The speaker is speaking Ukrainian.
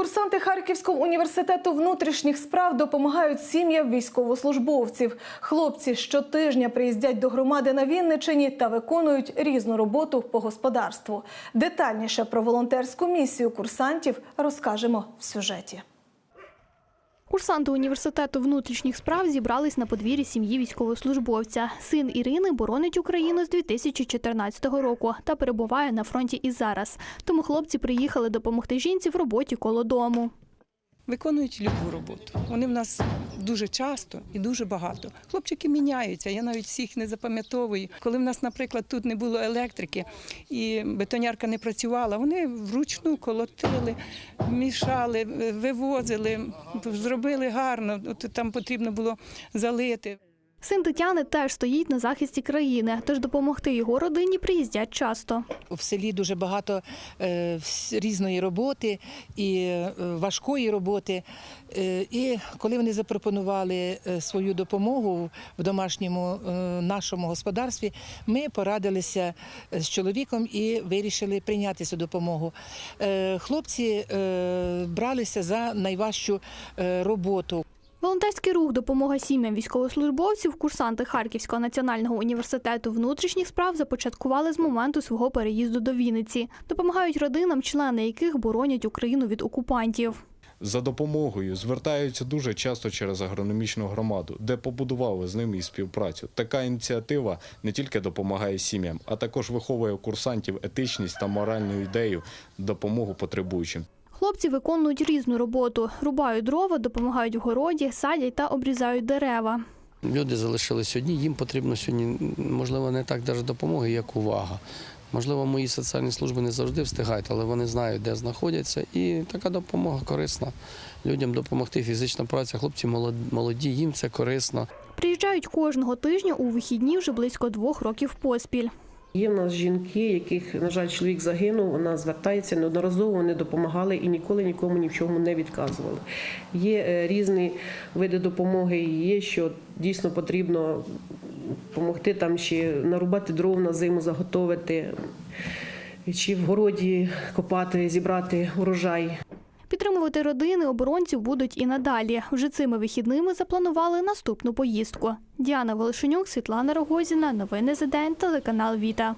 Курсанти Харківського університету внутрішніх справ допомагають сім'ям військовослужбовців. Хлопці щотижня приїздять до громади на Вінничині та виконують різну роботу по господарству. Детальніше про волонтерську місію курсантів розкажемо в сюжеті. Курсанти університету внутрішніх справ зібрались на подвір'ї сім'ї військовослужбовця. Син Ірини боронить Україну з 2014 року та перебуває на фронті і зараз. Тому хлопці приїхали допомогти жінці в роботі коло дому. Виконують любу роботу. Вони в нас дуже часто і дуже багато. Хлопчики міняються. Я навіть всіх не запам'ятовую. Коли в нас, наприклад, тут не було електрики і бетонярка не працювала, вони вручну колотили, мішали, вивозили, зробили гарно. От там потрібно було залити. Син Тетяни теж стоїть на захисті країни, тож допомогти його родині приїздять часто. В селі дуже багато е, різної роботи і е, важкої роботи. Е, І коли вони запропонували свою допомогу в домашньому нашому господарстві, ми порадилися з чоловіком і вирішили прийняти цю допомогу. Хлопці бралися за найважчу роботу. Волонтерський рух допомога сім'ям військовослужбовців курсанти Харківського національного університету внутрішніх справ започаткували з моменту свого переїзду до Вінниці. Допомагають родинам, члени яких боронять Україну від окупантів. За допомогою звертаються дуже часто через агрономічну громаду, де побудували з ними і співпрацю. Така ініціатива не тільки допомагає сім'ям, а також виховує курсантів етичність та моральну ідею допомогу потребуючим. Хлопці виконують різну роботу: рубають дрова, допомагають в городі, садять та обрізають дерева. Люди залишились одні, їм потрібно сьогодні, можливо, не так даже допомоги, як увага. Можливо, мої соціальні служби не завжди встигають, але вони знають, де знаходяться. І така допомога корисна. Людям допомогти фізична праця. Хлопці молоді, їм це корисно. Приїжджають кожного тижня у вихідні вже близько двох років поспіль. Є в нас жінки, яких, на жаль, чоловік загинув, вона звертається неодноразово, вони допомагали і ніколи нікому ні в чому не відказували. Є е, різні види допомоги, є, що дійсно потрібно допомогти там ще нарубати дров на зиму, заготовити, чи в городі копати, зібрати урожай. Підтримувати родини оборонців будуть і надалі. Вже цими вихідними запланували наступну поїздку. Діана Волошенюк, Світлана Рогозіна. Новини за день. Телеканал Віта.